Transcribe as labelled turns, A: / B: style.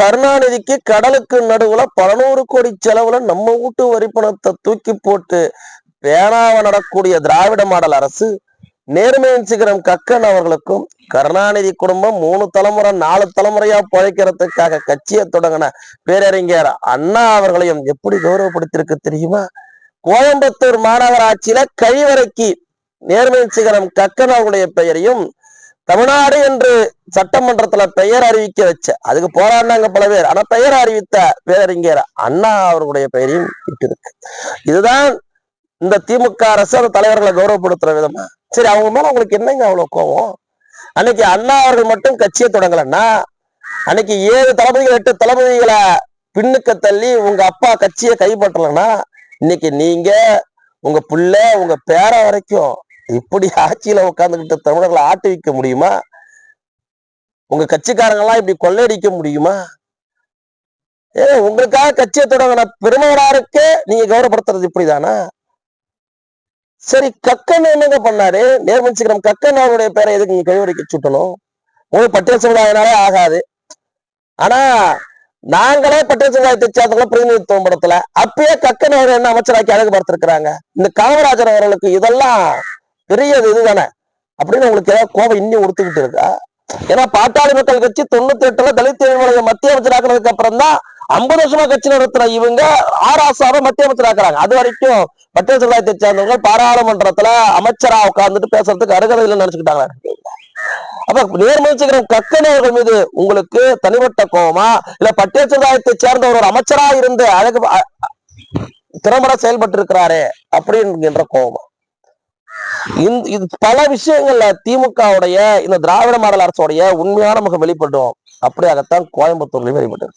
A: கருணாநிதிக்கு கடலுக்கு நடுவுல பலநூறு கோடி செலவுல நம்ம வீட்டு வரி பணத்தை தூக்கி போட்டு பேனாவ நடக்கூடிய திராவிட மாடல் அரசு நேர்மையின் சிகரம் கக்கன் அவர்களுக்கும் கருணாநிதி குடும்பம் மூணு தலைமுறை நாலு தலைமுறையா பழைக்கிறதுக்காக கட்சியை தொடங்கின பேரறிஞர் அண்ணா அவர்களையும் எப்படி கௌரவப்படுத்தியிருக்கு தெரியுமா? கோயம்புத்தூர் மாநகராட்சியில கழிவறைக்கு நேர்மையின் சிகரம் கக்கன் அவர்களுடைய பெயரையும் தமிழ்நாடு என்று சட்டமன்றத்துல பெயர் அறிவிக்க வச்ச அதுக்கு போராடினாங்க பல பேர். ஆனா பெயர் அறிவித்த பேரறிஞர் அண்ணா அவர்களுடைய பெயரையும் இட்டிருக்கு. இதுதான் இந்த திமுக அரசு அந்த தலைவர்களை கௌரவப்படுத்துற விதமா. சரி அவங்க மேல உங்களுக்கு என்னங்க அவ்வளவு கோவம் அன்னைக்கு அண்ணா அவர்கள் மட்டும் கட்சியை தொடங்கலன்னா அன்னைக்கு ஏழு தளபதிகள் எட்டு தளபதிகளை பின்னுக்க தள்ளி உங்க அப்பா கட்சியை கைப்பற்றலன்னா இன்னைக்கு நீங்க உங்க புள்ள உங்க பேர வரைக்கும் இப்படி ஆட்சியில உட்காந்துக்கிட்டு தமிழர்களை ஆட்டுவிக்க முடியுமா? உங்க கட்சிக்காரங்க எல்லாம் இப்படி கொள்ளையடிக்க முடியுமா? ஏ உங்களுக்காக கட்சியை தொடங்கின பெருமையாருக்கு நீங்க கௌரவப்படுத்துறது இப்படிதானா? சரி கக்கன் என்னங்க பண்ணாரு? நேர்மன்சிகரம் கக்கன் அவருடைய பேரை எதுக்கு நீங்க கழிவறைக்கு சுட்டணும்? உங்களுக்கு பட்டியல் சமுதாயனாலே ஆகாது. ஆனா நாங்களே பட்டியல் சமுதாயத்தை சேர்ந்தவங்கள பிரதிநிதித்துவம் படத்துல. அப்பயே கக்கன் அவர் என்ன அமைச்சராக்கி அழகு பார்த்திருக்கிறாங்க இந்த காமராஜர் அவர்களுக்கு இதெல்லாம் பெரிய இதுதானே? அப்படின்னு உங்களுக்கு ஏதாவது கோபம் இன்னும் உடுத்துக்கிட்டு இருக்கா? ஏன்னா பாட்டாளி மக்கள் கட்சி தொண்ணூத்தி எட்டுல தலித் தொழில்முறையை மத்திய அமைச்சராக்குனதுக்கு அப்புறம் தான் ஐம்பது வருஷமா கட்சி நடத்துற இவங்க ஆராசாவை மத்திய அமைச்சராக்குறாங்க அது வரைக்கும் பட்டியல் சமுதாயத்தை சேர்ந்தவங்க பாராளுமன்றத்துல அமைச்சரா உட்கார்ந்துட்டு பேசுறதுக்கு அருகதை நினைச்சுக்கிட்டாங்க அப்ப நேர்மச்சிகரம் கக்கன் அவர்கள் மீது உங்களுக்கு தனிப்பட்ட கோபமா? இல்ல பட்டியல் சமுதாயத்தை சேர்ந்த ஒரு அமைச்சரா இருந்து அழகு திறம்பட செயல்பட்டு இருக்கிறாரே அப்படிங்கிற கோபம்? இது பல விஷயங்கள்ல திமுகவுடைய இந்த திராவிட மாடல் அரசுடைய உண்மையான முகம் வெளிப்படும். அப்படியாகத்தான் கோயம்புத்தூர்லயும் வெளிப்பட்டது